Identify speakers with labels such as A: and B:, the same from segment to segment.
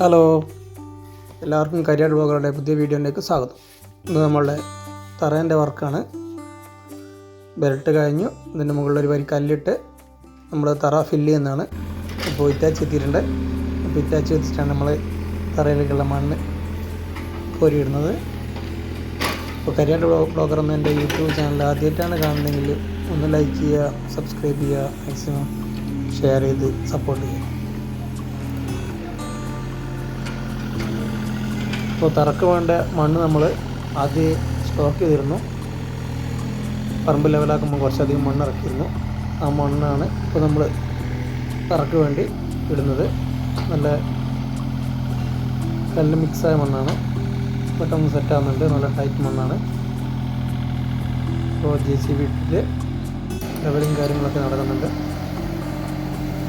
A: Hello. എല്ലാവർക്കും career ബ്ലോഗറുടെ പുതിയ വീഡിയോയിലേക്ക് സ്വാഗതം. ഇന്ന് നമ്മളുടെ തറേന്റെ വർക്കാണ്. ബെൽറ്റ് കഴിഞ്ഞു. ഇതിന്റെ മുകളിൽ ഒരു വരി കല്ലിട്ട് നമ്മൾ തറ ഫില്ല് ചെയ്യുന്നതാണ്. അപ്പോൾ ഇറ്റാച്ച് എത്തിയിട്ടുണ്ട്. അപ്പോൾ ഇറ്റാച്ച് വെച്ചിട്ടാണ് നമ്മൾ തറയിലേക്കുള്ള മണ്ണ് കോരിയിടുന്നത്. അപ്പോൾ കരിയർ ബ്ലോഗർ എന്ന എന്റെ യൂട്യൂബ് ചാനൽ ആദ്യമായിട്ടാണ് കാണുന്നതെങ്കിൽ ഒന്ന് ലൈക്ക് ചെയ്യുക സബ്സ്ക്രൈബ് ചെയ്യുക മാക്സിമം ഷെയർ ചെയ്ത് സപ്പോർട്ട് ചെയ്യുക. അപ്പോൾ തറക്ക് വേണ്ട മണ്ണ് നമ്മൾ ആദ്യം സ്റ്റോക്ക് ചെയ്തിരുന്നു. പറമ്പ് ലെവലാക്കുമ്പോൾ കുറച്ചധികം മണ്ണ് ഇറക്കിയിരുന്നു. ആ മണ്ണാണ് ഇപ്പോൾ നമ്മൾ തറക്ക് വേണ്ടി ഇടുന്നത്. നല്ല കല്ല് മിക്സായ മണ്ണാണ്. പെട്ടെന്ന് സെറ്റാകുന്നുണ്ട് നല്ല ടൈറ്റ് മണ്ണാണ്. ഇപ്പോൾ ജെ സി ബി ഇട്ടിട്ട് ലെവലിങ് കാര്യങ്ങളൊക്കെ നടക്കുന്നുണ്ട്.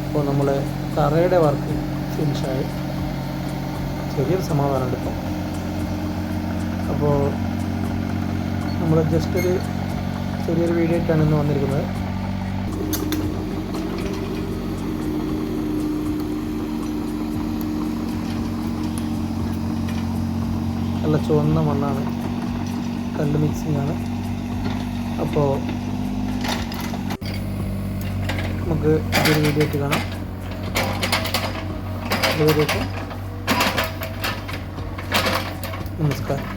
A: അപ്പോൾ നമ്മൾ തറയുടെ വർക്ക് ഫിനിഷായി ചെറിയൊരു സമാധാനമുണ്ട് ഇപ്പോൾ അപ്പോൾ നമ്മൾ ജസ്റ്റ് ഒരു ചെറിയൊരു വീഡിയോ ആയിട്ടാണ് ഇന്ന് വന്നിരിക്കുന്നത്. നല്ല ചുവന്ന മണ്ണാണ്. കല്ല് മിക്സിംഗ് ആണ്. അപ്പോൾ നമുക്ക് ഇതൊരു വീഡിയോ ആയിട്ട് കാണാം. നമസ്കാരം.